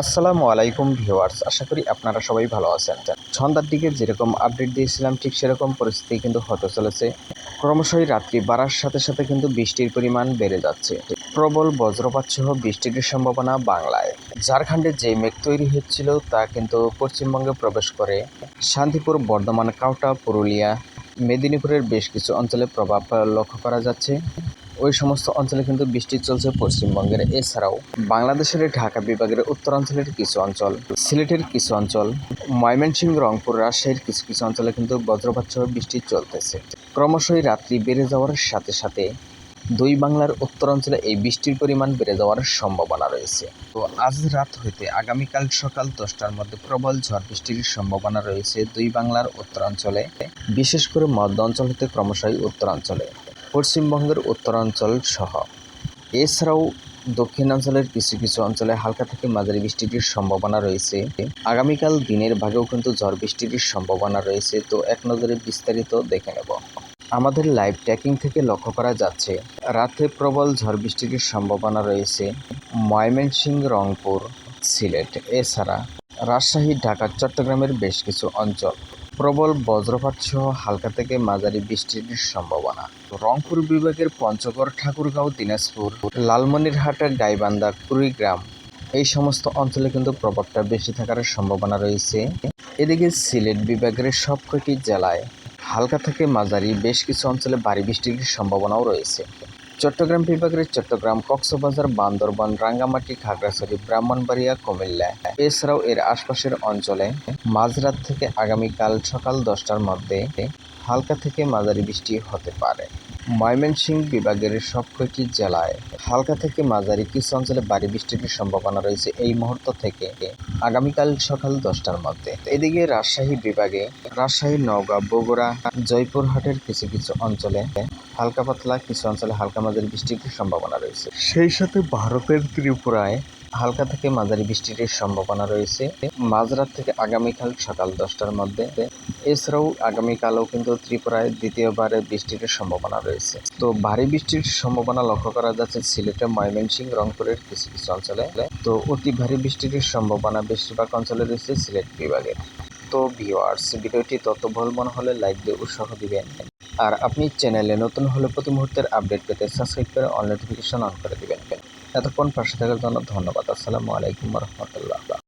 আসসালামু আলাইকুম ভিউয়ার্স, আশা করি আপনারা সবাই ভালো আছেন। সন্ধ্যার দিকে যেরকম আপডেট দিয়েছিলাম, ঠিক সেরকম পরিস্থিতি কিন্তু হতে চলেছে। ক্রমশই রাত্রি বাড়ার সাথে সাথে কিন্তু বৃষ্টির পরিমাণ বেড়ে যাচ্ছে। প্রবল বজ্রপাত সহ বৃষ্টির সম্ভাবনা বাংলায়। ঝাড়খণ্ডে যে মেঘ তৈরি হচ্ছিল তা কিন্তু পশ্চিমবঙ্গে প্রবেশ করে। শান্তিপুর, বর্ধমান, কাউটা, পুরুলিয়া, মেদিনীপুরের বেশ কিছু অঞ্চলে প্রভাব লক্ষ্য করা যাচ্ছে। ওই সমস্ত অঞ্চলে কিন্তু বৃষ্টি চলছে পশ্চিমবঙ্গের। এছাড়াও বাংলাদেশের ঢাকা বিভাগের উত্তরাঞ্চলের কিছু অঞ্চল, সিলেটের কিছু অঞ্চল, ময়মনসিংহ, রংপুর, রাজশাহীর কিছু কিছু অঞ্চলে কিন্তু বজ্রপাত সহ বৃষ্টি চলতেছে। ক্রমশই রাত্রি বেড়ে যাওয়ার সাথে সাথে দুই বাংলার উত্তরাঞ্চলে এই বৃষ্টির পরিমাণ বেড়ে যাওয়ার সম্ভাবনা রয়েছে। তো আজ রাত হইতে আগামীকাল সকাল দশটার মধ্যে প্রবল ঝড় বৃষ্টির সম্ভাবনা রয়েছে দুই বাংলার উত্তরাঞ্চলে। বিশেষ করে মধ্য অঞ্চল হতে ক্রমশই উত্তরাঞ্চলে। পশ্চিমবঙ্গের উত্তরাঞ্চল সহ এছাড়াও দক্ষিণাঞ্চলের কিছু কিছু অঞ্চলে হালকা থেকে মাঝারি বৃষ্টির সম্ভাবনা রয়েছে। আগামীকাল দিনের ভাগেও কিন্তু ঝড় বৃষ্টির সম্ভাবনা রয়েছে, তো এক নজরে বিস্তারিত দেখে নেব। আমাদের লাইভ ট্র্যাকিং থেকে লক্ষ্য করা যাচ্ছে রাতে প্রবল ঝড় বৃষ্টির সম্ভাবনা রয়েছে ময়মনসিংহ, রংপুর, সিলেট। এছাড়া রাজশাহী, ঢাকা, চট্টগ্রামের বেশ কিছু অঞ্চল। প্রবল বজ্রপাত সহ হালকা থেকে মাঝারি বৃষ্টির সম্ভাবনা। রংপুর বিভাগের পঞ্চগড়, ঠাকুরগাঁও, দিনাজপুর, লালমনিরহাটের গাইবান্ধা, কুড়িগ্রাম, এই সমস্ত অঞ্চলে কিন্তু প্রভাবটা বেশি থাকার সম্ভাবনা রয়েছে। এদিকে সিলেট বিভাগের সবকটি জেলায় হালকা থেকে মাঝারি বেশ কিছু অঞ্চলে ভারী বৃষ্টির সম্ভাবনাও রয়েছে। চট্টগ্রাম বিভাগের চট্টগ্রাম কক্সবাজার, বান্দরবান, রাঙ্গামাটি, খাগড়াছড়ি, ব্রাহ্মণবাড়িয়া, কুমিল্লা। এছাড়াও এর আশপাশের অঞ্চলে মাঝরাত থেকে আগামীকাল সকাল দশটার মধ্যে হালকা থেকে মাঝারি বৃষ্টি হতে পারে। ময়মনসিংহ বিভাগের সবকটি জেলায় হালকা থেকে মাঝারি কিছু অঞ্চলে ভারী বৃষ্টির সম্ভাবনা রয়েছে এই মুহূর্ত থেকে আগামীকাল সকাল দশটার মধ্যে। এদিকে রাজশাহী বিভাগে রাজশাহী, নওগাঁ, বগুড়া, জয়পুরহাটের কিছু কিছু অঞ্চলে হালকা পাতলা, কিছু অঞ্চলে হালকা মাঝারি বৃষ্টির সম্ভাবনা রয়েছে। সেই সাথে ভারতের ত্রিপুরায় হালকা থেকে মাঝারি বৃষ্টির সম্ভাবনা রয়েছে। মাঝরাত থেকে আগামীকাল সকাল দশটার মধ্যে। এছাড়াও আগামীকালও কিন্তু ত্রিপুরায় দ্বিতীয়বারে বৃষ্টির সম্ভাবনা রয়েছে। তো ভারী বৃষ্টির সম্ভাবনা লক্ষ্য করা যাচ্ছে সিলেটে ময়মনসিংহ, রংপুরের কিছু কিছু অঞ্চলে। তো অতি ভারী বৃষ্টির সম্ভাবনা বেশিরভাগ অঞ্চলে রয়েছে সিলেট বিভাগের। তো ভিওয়ার্স ভিডিওটি তত ভুল মনে হলে লাইক দিয়ে উৎসাহ দিবেন। আর আপনি চ্যানেলে নতুন হলে প্রতি মুহূর্তের আপডেট পেতে সাবস্ক্রাইব করে অল নোটিফিকেশন অন করে দিবেন। এতক্ষণ পাশে থাকার জন্য ধন্যবাদ। আসসালামু আলাইকুম রহমতুল্লাহ।